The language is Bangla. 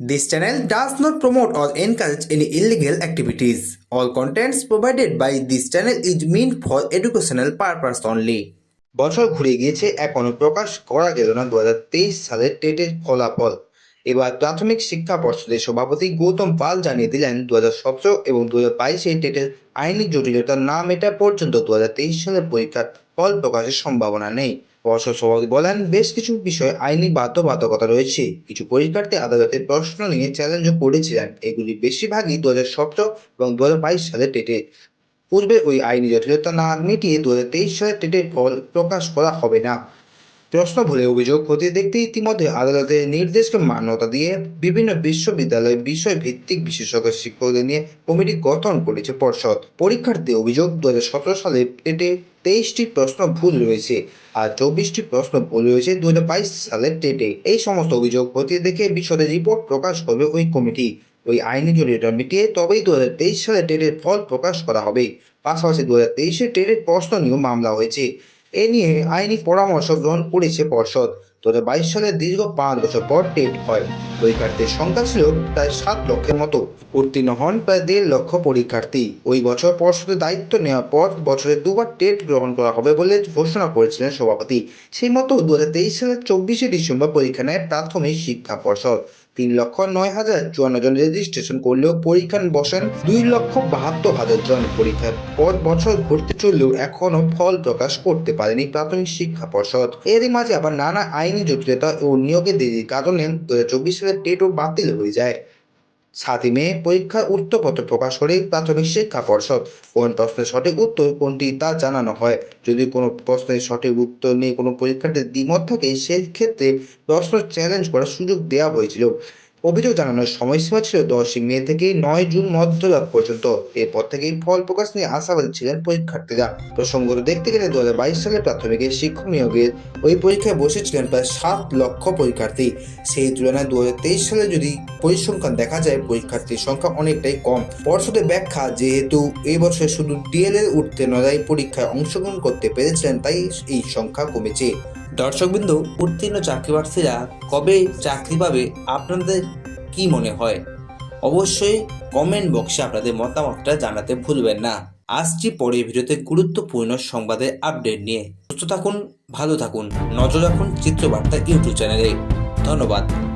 This channel does not promote or encourage any illegal activities. All contents provided by this channel is meant for educational purpose only. বছর ঘুরে গিয়েছে এখনও প্রকাশ করা গেল না দু হাজার তেইশ সালের টেটের ফলাফল এবার প্রাথমিক শিক্ষা পর্ষদের সভাপতি গৌতম পাল জানিয়ে দিলেন দু হাজার সতেরো এবং দু হাজার বাইশে টেটের আইনি জটিলতা না মেটা পর্যন্ত দু হাজার তেইশ সালের পরীক্ষার ফল প্রকাশের সম্ভাবনা নেই পর্ষদ সভাপতি বলেন, বেশ কিছু বিষয়ে আইনি বাধ্যবাধকতা রয়েছে। কিছু পরীক্ষার্থী আদালতের প্রশ্ন নিয়ে চ্যালেঞ্জও করেছিলেন। এগুলি বেশিরভাগই দু হাজার সতেরো এবং দু হাজার বাইশ সালে টেটে। পূর্বে ওই আইনি জটিলতা না মিটিয়ে দু হাজার তেইশ সালে টেটের ফল প্রকাশ করা হবে না। প্রশ্ন ভুলে অভিযোগ খতিয়ে দেখতে ইতিমধ্যে আদালতের নির্দেশকে মান্যতা দিয়ে বিভিন্ন বিশ্ববিদ্যালয় বিষয় ভিত্তিক বিশেষজ্ঞ শিক্ষকদের নিয়ে কমিটি গঠন করেছে পর্ষদ। পরীক্ষার্থী অভিযোগ দু সালে টেটে তেইশটি প্রশ্ন ভুল রয়েছে আর চব্বিশটি প্রশ্ন ভুল রয়েছে দু হাজার বাইশ সালের টেটে। এই সমস্ত অভিযোগ খতিয়ে দেখে বিশদে রিপোর্ট প্রকাশ করবে ওই কমিটি। ওই আইনি জটিলতা মিটিয়ে তবেই দু হাজার তেইশ সালে টেটের ফল প্রকাশ করা হবে। পাশাপাশি দু হাজার তেইশে টেটের প্রশ্ন নিয়েও মামলা হয়েছে। এ নিয়ে আইনি পরামর্শ গ্রহণ করেছে পর্ষদ। দু হাজার বাইশ সালের দীর্ঘ পাঁচ বছর পর টেট হয়। পরীক্ষার্থীর সংখ্যা ছিল প্রায় সাত লক্ষের মতো। উত্তীর্ণ হন প্রায় দেড় লক্ষ পরীক্ষার্থী। ওই বছর পর্ষদের দায়িত্ব নেওয়ার পর বছরে দুবার টেট গ্রহণ করা হবে বলে ঘোষণা করেছিলেন সভাপতি। সেই মতো দু হাজার তেইশ সালের চব্বিশে ডিসেম্বর পরীক্ষা নেয় প্রাথমিক শিক্ষা পর্ষদ। তিন লক্ষ নয় হাজার চুয়ান্ন জন রেজিস্ট্রেশন করলেও পরীক্ষা বসেন দুই লক্ষ বাহাত্তর হাজার জন পরীক্ষার পর বছর ঘুরতে চললেও এখনও ফল প্রকাশ করতে পারেনি প্রাথমিক শিক্ষা পর্ষদ। এরই মাঝে আবার নানা আইনি জটিলতা ও নিয়োগের দেরির কারণে দু হাজার চব্বিশ সালের টেটও বাতিল হয়ে যায়। সাতই মে পরীক্ষার উত্তরপত্র প্রকাশ করে প্রাথমিক শিক্ষা পর্ষদ। কোন প্রশ্নের সঠিক উত্তর কোনটি তা জানানো হয়। যদি কোনো প্রশ্নের সঠিক উত্তর নিয়ে কোনো পরীক্ষার্থীর দ্বিমত থাকে সেক্ষেত্রে প্রশ্ন চ্যালেঞ্জ করার সুযোগ দেওয়া হয়েছিল। অভিযোগ জানানোর সময়সীমা ছিল দশই মে থেকে নয় জুন মধ্যরাত পর্যন্ত। এরপর থেকেই ফল প্রকাশ নিয়ে আশাবাদী ছিলেন পরীক্ষার্থীরা। প্রসঙ্গত দেখতে গেলে দু হাজার বাইশ সালে প্রাথমিকের শিক্ষক নিয়োগের ওই পরীক্ষায় বসেছিলেন প্রায় সাত লক্ষ পরীক্ষার্থী। সেই তুলনায় দু হাজার তেইশ সালে যদি পরিসংখ্যান দেখা যায়, পরীক্ষার্থীর সংখ্যা অনেকটাই কম। পর্ষদের ব্যাখ্যা, যেহেতু এই বছর শুধু ডিএলএ উঠতে উত্তীর্ণরাই পরীক্ষায় অংশগ্রহণ করতে পেরেছিলেন, তাই এই সংখ্যা কমেছে। দর্শকবৃন্দ, উত্তীর্ণ চাকরি প্রার্থীরা কবে চাকরি পাবে আপনাদের কি মনে হয়? অবশ্যই কমেন্ট বক্সে আপনাদের মতামতটা জানাতে ভুলবেন না। আসছি পরের ভিডিওতে গুরুত্বপূর্ণ সংবাদের আপডেট নিয়ে। সুস্থ থাকুন, ভালো থাকুন। নজর রাখুন চিত্রবার্তা ইউটিউব চ্যানেলে। ধন্যবাদ।